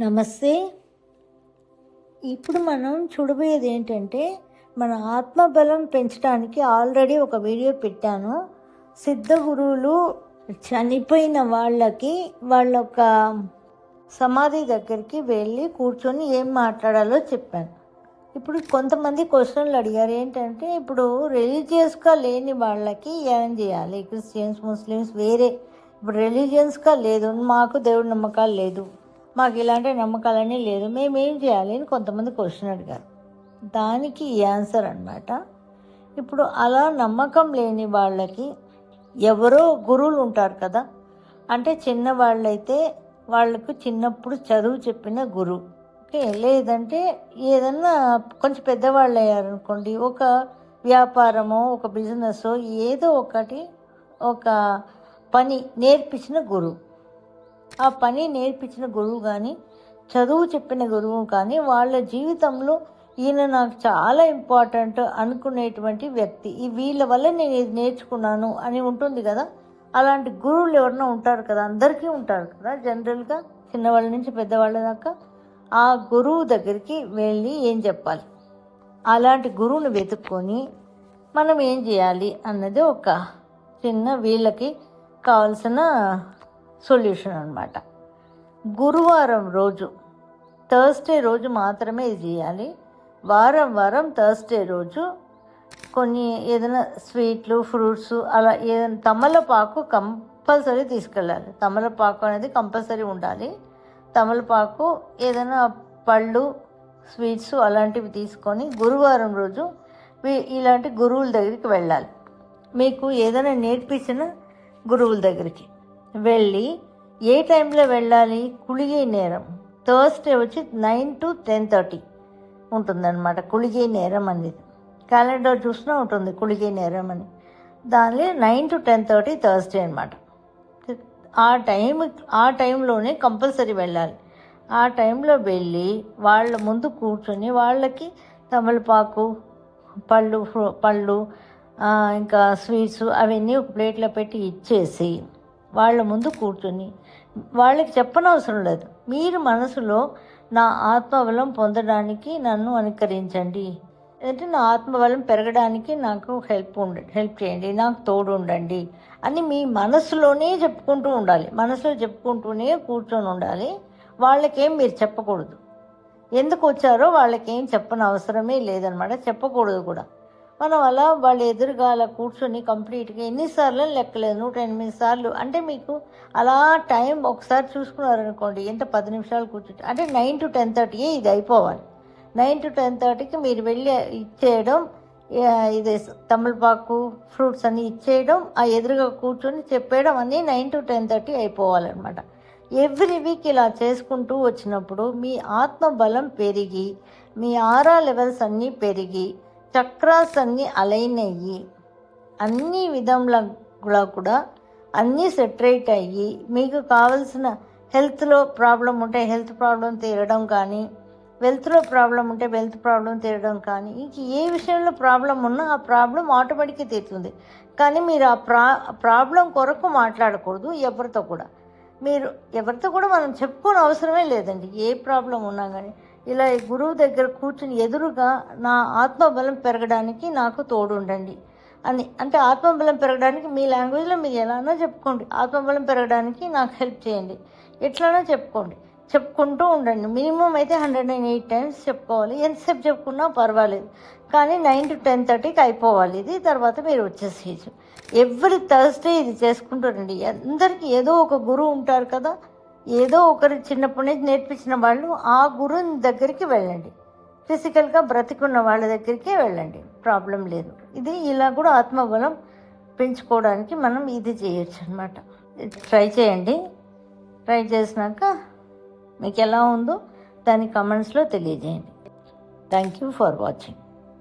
నమస్తే. ఇప్పుడు మనం చూడబోయేది ఏంటంటే మన ఆత్మబలం పెంచడానికి ఆల్రెడీ ఒక వీడియో పెట్టాను. సిద్ధ గురువులు చనిపోయిన వాళ్ళకి వాళ్ళ ఒక సమాధి దగ్గరికి వెళ్ళి కూర్చొని ఏం మాట్లాడాలో చెప్పాను. ఇప్పుడు కొంతమంది క్వశ్చన్లు అడిగారు. ఏంటంటే ఇప్పుడు రిలీజియస్గా లేని వాళ్ళకి ఏం చేయాలి? క్రిస్టియన్స్ ముస్లిమ్స్ వేరే ఇప్పుడు రిలీజియన్స్గా లేదు. మాకు దేవుడి నమ్మకాలు లేదు. మాకు ఇలాంటి నమ్మకాలన్నీ లేదు. మేము ఏం చేయాలి అని కొంతమంది క్వశ్చన్ అడిగారు. దానికి ఆన్సర్ అనమాట ఇప్పుడు అలా నమ్మకం లేని వాళ్ళకి ఎవరో గురువులు ఉంటారు కదా. అంటే చిన్నవాళ్ళైతే వాళ్ళకు చిన్నప్పుడు చదువు చెప్పిన గురువు. ఓకే? లేదంటే ఏదన్నా కొంచెం పెద్దవాళ్ళు అయ్యారనుకోండి ఒక వ్యాపారమో ఒక బిజినెస్ ఏదో ఒకటి ఒక పని నేర్పించిన గురువు. ఆ పని నేర్పించిన గురువు కానీ చదువు చెప్పిన గురువు కానీ వాళ్ళ జీవితంలో ఈయన నాకు చాలా ఇంపార్టెంట్ అనుకునేటువంటి వ్యక్తి. ఈ వీళ్ళ వల్ల నేను ఇది నేర్చుకున్నాను అని ఉంటుంది కదా? అలాంటి గురువులు ఎవరైనా ఉంటారు కదా? అందరికీ ఉంటారు కదా? జనరల్గా చిన్నవాళ్ళ నుంచి పెద్దవాళ్ళ దాకా ఆ గురువు దగ్గరికి వెళ్ళి ఏం చెప్పాలి? అలాంటి గురువుని వెతుక్కొని మనం ఏం చేయాలి అన్నది ఒక చిన్న వీళ్ళకి కావాల్సిన సొల్యూషన్ అనమాట గురువారం రోజు థర్స్డే రోజు మాత్రమే ఇది చేయాలి. వారం వారం థర్స్డే రోజు కొన్ని ఏదైనా స్వీట్లు ఫ్రూట్స్ అలా ఏదైనా తమలపాకు కంపల్సరీ తీసుకెళ్ళాలి. తమలపాకు అనేది కంపల్సరీ ఉండాలి. తమలపాకు ఏదైనా పళ్ళు స్వీట్స్ అలాంటివి తీసుకొని గురువారం రోజు ఇలాంటి గురువుల దగ్గరికి వెళ్ళాలి. మీకు ఏదైనా నేర్పించిన గురువుల దగ్గరికి. వెళ్ళి ఏ టైంలో వెళ్ళాలి? కుళిగే నేరం. థర్స్డే వచ్చి నైన్ టు టెన్ థర్టీ ఉంటుందన్నమాట. కుళిగే నేరం అనేది. క్యాలెండర్ చూసినా ఉంటుంది కుళిగే నేరం అని. దానిలో nine to ten thirty Thursday అనమాట ఆ టైం ఆ టైంలోనే కంపల్సరీ వెళ్ళాలి. ఆ టైంలో వెళ్ళి వాళ్ళ ముందు కూర్చొని వాళ్ళకి తమలపాకు పళ్ళు పళ్ళు ఇంకా స్వీట్స్ అవన్నీ ఒక ప్లేట్లో పెట్టి ఇచ్చేసి వాళ్ళ ముందు కూర్చొని వాళ్ళకి చెప్పనవసరం లేదు. మీరు మనసులో నా ఆత్మబలం పొందడానికి నన్ను అనుకరించండి. అంటే నా ఆత్మబలం పెరగడానికి నాకు హెల్ప్ ఉండ హెల్ప్ చేయండి నాకు తోడు ఉండండి అని మీ మనసులోనే చెప్పుకుంటూ ఉండాలి. మనసులో చెప్పుకుంటూనే కూర్చొని ఉండాలి. వాళ్ళకేం మీరు చెప్పకూడదు. ఎందుకు వచ్చారో వాళ్ళకేం చెప్పని అవసరమే లేదనమాట. చెప్పకూడదు కూడా. మనం అలా వాళ్ళ ఎదురుగా అలా కూర్చొని కంప్లీట్గా ఎన్నిసార్లు లెక్కలేదు. నూట ఎనిమిది సార్లు. అంటే మీకు అలా టైం ఒకసారి చూసుకున్నారనుకోండి ఎంత పది నిమిషాలు కూర్చుంటే అంటే నైన్ టు టెన్ థర్టీయే ఇది అయిపోవాలి. నైన్ టు టెన్ థర్టీకి మీరు వెళ్ళి ఇచ్చేయడం ఇది తమలపాకు ఫ్రూట్స్ అన్నీ ఇచ్చేయడం ఆ ఎదురుగా కూర్చొని చెప్పేయడం అన్నీ నైన్ టు టెన్ థర్టీ అయిపోవాలన్నమాట. ఎవ్రీ వీక్ ఇలా చేసుకుంటూ వచ్చినప్పుడు మీ ఆత్మ బలం పెరిగి మీ ఆరా లెవెల్స్ అన్నీ పెరిగి చక్రాస్ అన్నీ అలైన్ అయ్యి అన్ని విధంలో కూడా అన్నీ సెటరేట్ అయ్యి మీకు కావలసిన హెల్త్లో ప్రాబ్లం ఉంటే హెల్త్ ప్రాబ్లం తీరడం కానీ వెల్త్లో ప్రాబ్లం ఉంటే వెల్త్ ప్రాబ్లం తీరడం కానీ ఇంక ఏ విషయంలో ప్రాబ్లం ఉన్నా ఆ ప్రాబ్లం ఆటోమేటిక్గా తీరుతుంది. కానీ మీరు ఆ ప్రా ప్రాబ్లం కొరకు మాట్లాడకూడదు ఎవరితో కూడా. మీరు ఎవరితో కూడా మనం చెప్పుకోని అవసరమే లేదండి. ఏ ప్రాబ్లం ఉన్నా కానీ ఇలా ఈ గురువు దగ్గర కూర్చుని ఎదురుగా నా ఆత్మబలం పెరగడానికి నాకు తోడుండండి అని. అంటే ఆత్మబలం పెరగడానికి మీ లాంగ్వేజ్లో మీరు ఎలానో చెప్పుకోండి. ఆత్మబలం పెరగడానికి నాకు హెల్ప్ చేయండి. ఎట్లానో చెప్పుకోండి. చెప్పుకుంటూ ఉండండి. మినిమం అయితే హండ్రెడ్ అండ్ ఎయిట్ టైమ్స్ చెప్పుకోవాలి. ఎంతసేపు చెప్పుకున్నా పర్వాలేదు. కానీ నైన్ టు టెన్ థర్టీకి అయిపోవాలి. ఇది తర్వాత మీరు వచ్చేసేయచ్చు ఎవ్రీ థర్స్డే ఇది చేసుకుంటారండి అందరికీ ఏదో ఒక గురువు ఉంటారు కదా ఏదో ఒకరి చిన్నప్పటి నుంచి నేర్పించిన వాళ్ళు ఆ గురువుని దగ్గరికి వెళ్ళండి. ఫిజికల్గా బ్రతికున్న వాళ్ళ దగ్గరికే వెళ్ళండి. ప్రాబ్లం లేదు. ఇది ఇలా కూడా ఆత్మబలం పెంచుకోవడానికి మనం ఇది చేయొచ్చు అనమాట ట్రై చేయండి. ట్రై చేసినాక మీకు ఎలా ఉందో దాని కమెంట్స్లో తెలియజేయండి. Thank you for watching